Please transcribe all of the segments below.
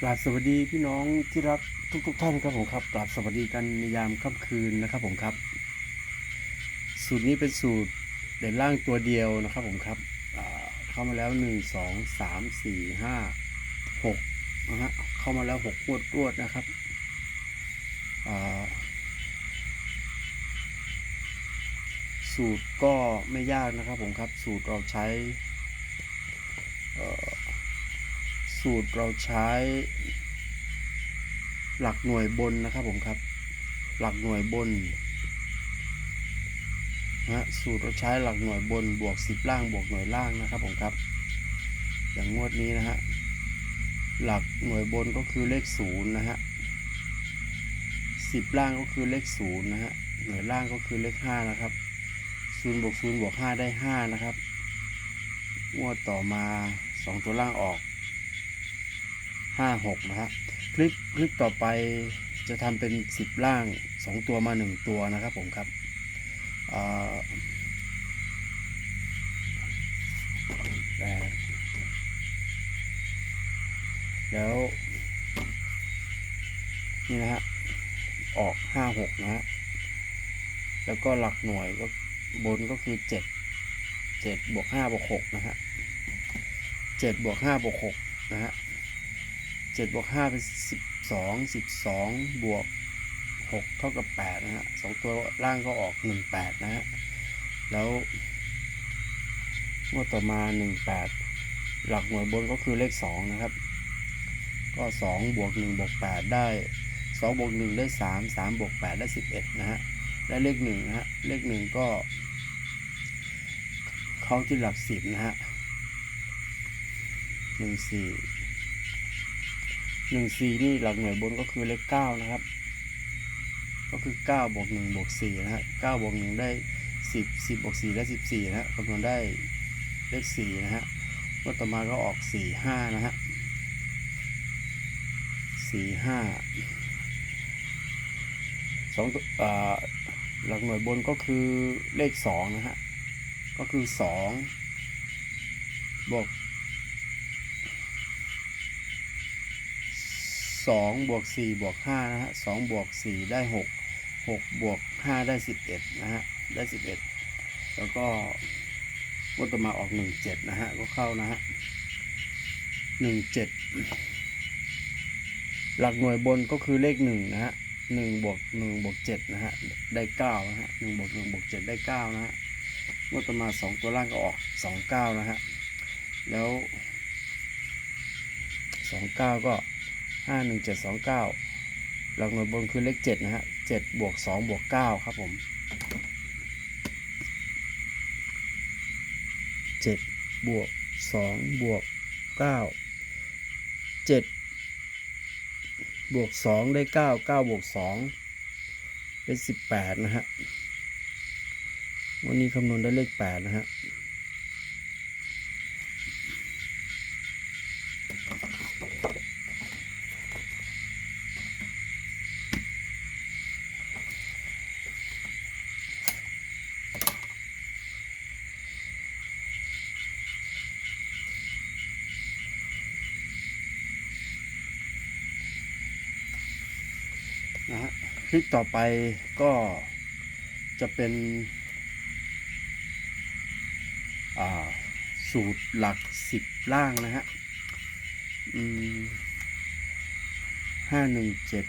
กราบสวัสดีพี่น้องที่รักทุกทุกๆท่านครับผมครับกราบสวัสดีกันในยามค่ำคืนนะครับผมครับ สูตรนี้เป็นสูตรเด่นล่างตัวเดียวนะครับผมครับเข้ามาแล้วหนึ่งสองสามสี่ห้าหกนะฮะเข้ามาแล้วหกวดรวดนะครับสูตรก็ไม่ยากนะครับผมครับ สูตรเราใช้เอ่อ สูตรเราใช้ หลักหน่วยบนนะครับผมครับ หลักหน่วยบนนะฮะสูตรเราใช้หลักหน่วยบนบวกสิบล่างบวกหน่วยล่างนะครับผมครับ อย่างงวดนี้นะฮะหลักหน่วยบนก็คือเลขศูนย์นะฮะสิบล่างก็คือเลขศูนย์นะฮะหน่วยล่างก็คือเลขห้านะครับศูนย์บวกศูนย์บวกห้าได้ห้านะครับงวดต่อมาสองตัวล่างออก ห้าหกนะฮะคลิปคลิปต่อไปจะทำเป็นสิบล่างสองตัวมาหนึ่งตัวนะครับผมครับแปดแล้วนี่นะฮะออกห้าหกนะฮะแล้วก็หลักหน่วยก็บนก็คือเจ็ดเจ็ดบวกห้าบวกหกนะฮะเจ็ดบวกห้าบวกหกนะฮะ เจ็ดบวกห้าเป็นสิบสองสิบสองบวกหกเท่ากับแปดนะฮะสองตัวล่างก็ออกหนึ่งแปดนะฮะ แล้วงวดต่อมาหนึ่งแปดหลักหน่วยบนก็คือเลขสองนะครับ ก็สองบวกหนึ่งบวกแปดได้สองบวกหนึ่งได้สามสามบวกแปดได้สิบเอ็ดนะฮะ และเลขหนึ่งนะฮะ เลขหนึ่งก็เข้าที่หลักสิบนะฮะหนึ่งสี่ หนึ่งสี่นี่หลักหน่วยบนก็คือเลขเก้านะครับ ก็คือเก้าบวกหนึ่งบวกสี่นะฮะเก้าบวกหนึ่งได้สิบสิบบวกสี่ได้สิบสี่นะฮะคำนวณได้เลขสี่นะฮะก็ต่อมาก็ออกสี่ห้านะฮะสี่ห้าสองอ่าหลักหน่วยบนก็คือเลขสองนะฮะก็คือสองบวก สองบวกสี่บวกห้านะฮะสองบวกสี่ได้หกหกบวกห้าได้สิบเอ็ดนะฮะได้สิบเอ็ดแล้วก็งวดต่อมาออกหนึ่งเจ็ดนะฮะก็เข้านะฮะหนึ่งเจ็ดหลักหน่วยบนก็คือเลขหนึ่งนะฮะหนึ่งบวกหนึ่งบวกเจ็ดนะฮะได้เก้านะฮะหนึ่งบวกหนึ่งบวกเจ็ดได้เก้านะฮะงวดต่อมาสองตัวล่างก็ออกสองเก้านะฮะแล้วสองเก้าก็ ห้าหนึ่งเจ็ดสองเก้าหลักหน่วยบนคือเลขเจ็ดนะฮะเจ็ดบวกสองบวกเก้าครับผมเจ็ดบวกสองบวกเก้าเจ็ดบวกสองได้เก้าเก้าบวกสองเป็นสิบแปดนะฮะวันนี้คำนวณได้เลขแปดนะฮะนะ ลิปต่อไปก็จะเป็นสูตรหลักสิบล่างนะฮะห้าหนึ่งเจ็ด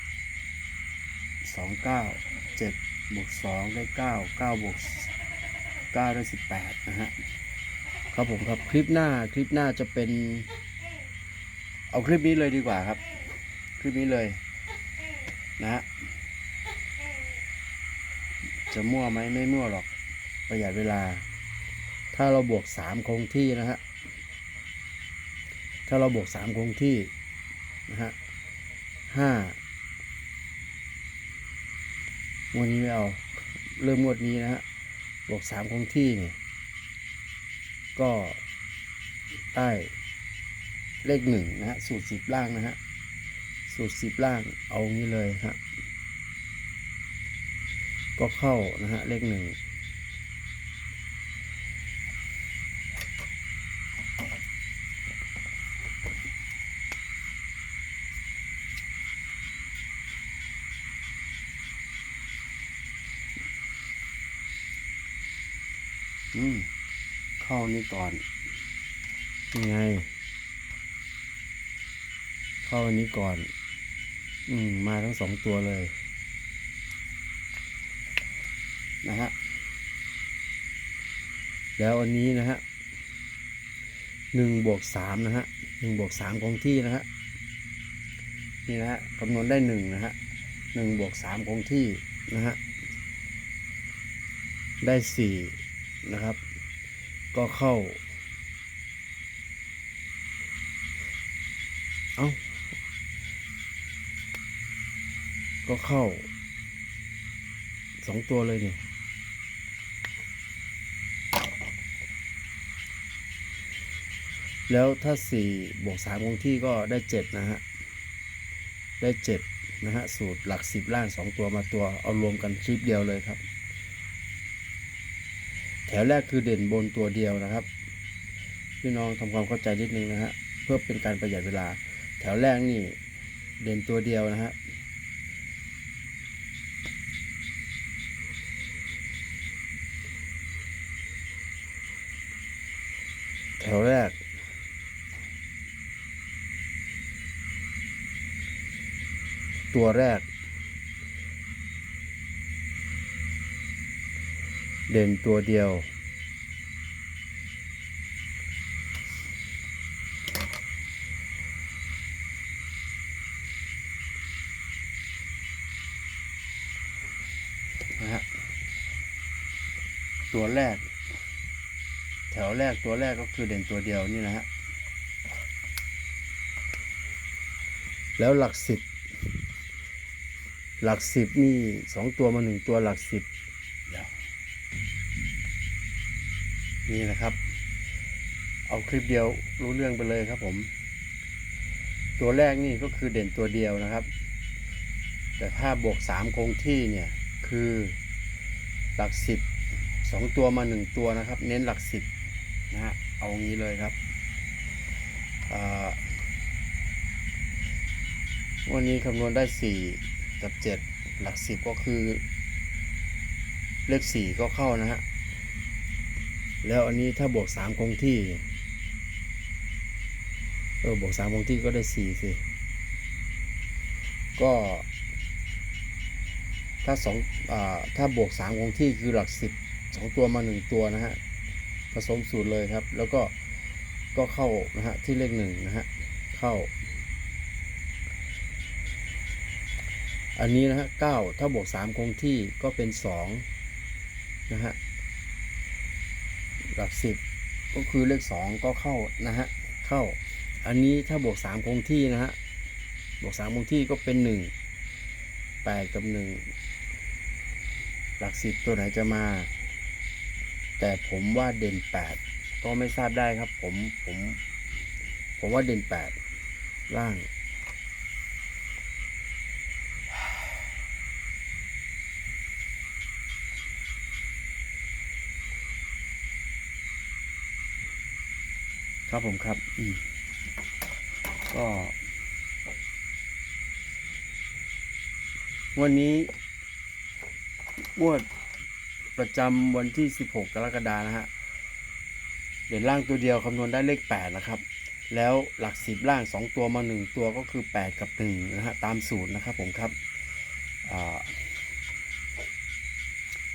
สองเก้าเจ็ดบวกสองได้เก้าเก้าบวกเก้าได้สิบแปดนะฮะครับผมครับคลิปหน้าคลิปหน้าจะเป็น เอาคลิปนี้เลยดีกว่าครับ คลิปนี้เลยนะฮะ จะมั่วไหมไม่มั่วหรอกประหยัดเวลา ถ้าเราบวกสามคงที่นะฮะถ้าเราบวกสามคงที่นะฮะห้างวดนี้ไม่เอา เริ่มงวดนี้นะฮะบวกสามคงที่เนี่ยก็ได้เลขหนึ่งนะฮะสูตรสิบล่างนะฮะสูตรสิบล่างเอางี้เลยฮะ ก็เข้านะฮะเลขหนึ่งอืมเข้านี่ก่อนยังไง เข้าอันนี้ก่อน อืม มาทั้งสองตัวเลย นะฮะ แล้วอันนี้นะฮะหนึ่งบวกสามนะฮะหนึ่งบวกสามคงที่นะฮะ นี่นะฮะคำนวณได้หนึ่งนะฮะหนึ่งบวกสามคงที่นะฮะ ได้สี่นะครับ ก็เข้า เอา้า ก็เข้าสองตัวเลยเนี่ย แล้วถ้าสี่บวกสามคงที่ก็ได้เจ็ดนะฮะ ได้เจ็ดนะฮะ สูตรหลักสิบล่างสองตัวมาตัว เอารวมกันคลิปเดียวเลยครับ แถวแรกคือเด่นบนตัวเดียวนะครับ พี่น้องทำความเข้าใจนิดนึงนะฮะ เพื่อเป็นการประหยัดเวลา แถวแรกนี่เด่นตัวเดียวนะฮะแถวแรก ตัวแรก เด่นตัวเดียว นะฮะ ตัวแรก แถวแรกตัวแรกก็คือเด่นตัวเดียวนี่นะฮะแล้วหลักสิบ หลักสิบนี่สองตัวมาหนึ่งตัวหลักสิบเดี๋ยวนี่นะครับ เอาคลิปเดียวรู้เรื่องไปเลยครับผม ตัวแรกนี่ก็คือเด่นตัวเดียวนะครับ แต่ถ้าบวกสามคงที่เนี่ยคือหลักสิบสองตัวมาหนึ่งตัวนะครับ เน้นหลักสิบนะฮะเอางี้เลยครับอ่าวันนี้คำนวณได้สี่ กับเจ็ดหลักสิบก็คือ เลขสี่ก็เข้านะฮะ แล้วอันนี้ถ้าบวกสามคงที่ เออบวกสามคงที่ก็ได้สี่สิ ก็ ถ้าสองอ่าถ้าบวกสามคงที่คือหลักสิบสองตัวมาหนึ่งตัวนะฮะ ผสมสูตรเลยครับ แล้วก็ก็เข้านะฮะที่เลขหนึ่งนะฮะ เข้า อันนี้นะฮะเก้าถ้าบวกสามคงที่ก็เป็นสองนะฮะหลักสิบก็คือเลขสองก็เข้านะฮะเข้า อันนี้ถ้าบวกสามคงที่นะฮะบวกสามคงที่ก็เป็นหนึ่งแปดกับหนึ่งหลักสิบตัวไหนจะมา แต่ผมว่าเด่นแปดก็ไม่ทราบได้ครับผมผม ผมว่าเด่นแปดล่าง ครับผมครับอืมก็วันนี้งวดประจำวันที่ 16 กรกฎานะฮะเด่นล่างตัวเดียวคำนวณได้เลข 8 นะครับ แล้วหลักสิบล่าง 2 ตัวมา 1 ตัวก็คือ 8 กับ 1 นะฮะ ตามสูตรนะครับผมครับ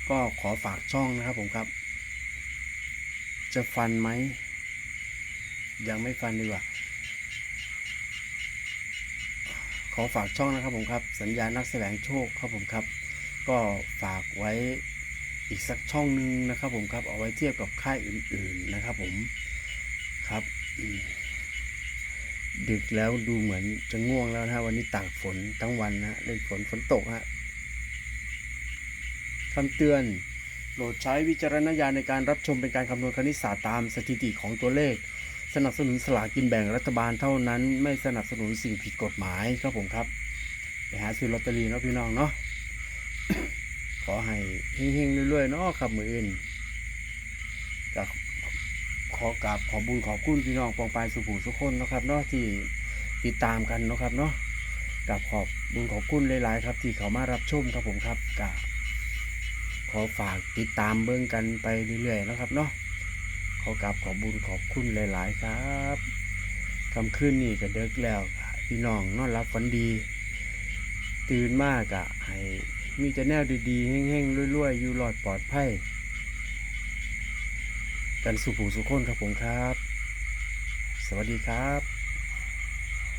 ก็ขอฝากช่องนะครับผมครับ จะฟันไหม ยังไม่ฟันดีกว่า ขอฝากช่องนะครับผมครับ สัญญานักแสวงโชคครับผมครับ ก็ฝากไว้อีกสักช่องหนึ่งนะครับผมครับ เอาไว้เทียบกับค่ายอื่น ๆนะครับผมครับดึกแล้วดูเหมือนจะง่วงแล้วนะฮะวันนี้ตากฝนทั้งวันนะฮะเล่นฝนฝนตกฮะคำเตือนโปรดใช้วิจารณญาณในการรับชมเป็นการคำนวณคณิตศาสตร์ตามสถิติของตัวเลข สนับสนุนสลากกินแบ่งรัฐบาลเท่านั้นไม่สนับสนุนสิ่งผิดกฎหมายครับผมครับ ไปหาซื้อลอตเตอรี่นะพี่น้องเนาะขอให้เฮงๆรวยๆเนาะครับมืออื่นกับขอกราบขอบุญขอบคุณพี่น้องปองปายสุภูสุกคนนะครับเนาะที่ติดตามกันนะครับเนาะกับขอบบุญขอบคุณหลายๆครับ ที่เขามารับชมครับผมครับกับขอฝากติดตามเบิ่งกันไปเรื่อยๆนะครับเนาะ ขอกราบขอบุญขอบคุณหลาย ๆ ครับคำคืนนี่ก็เดิกแล้วพี่น้องนอนรับฝันดี ตื่นมากอะให้มีแต่แนวดี ๆ แห้งๆรวย ๆ อยู่รอดปลอดภัยกันสุขูสุขคนครับผมครับ สวัสดีครับ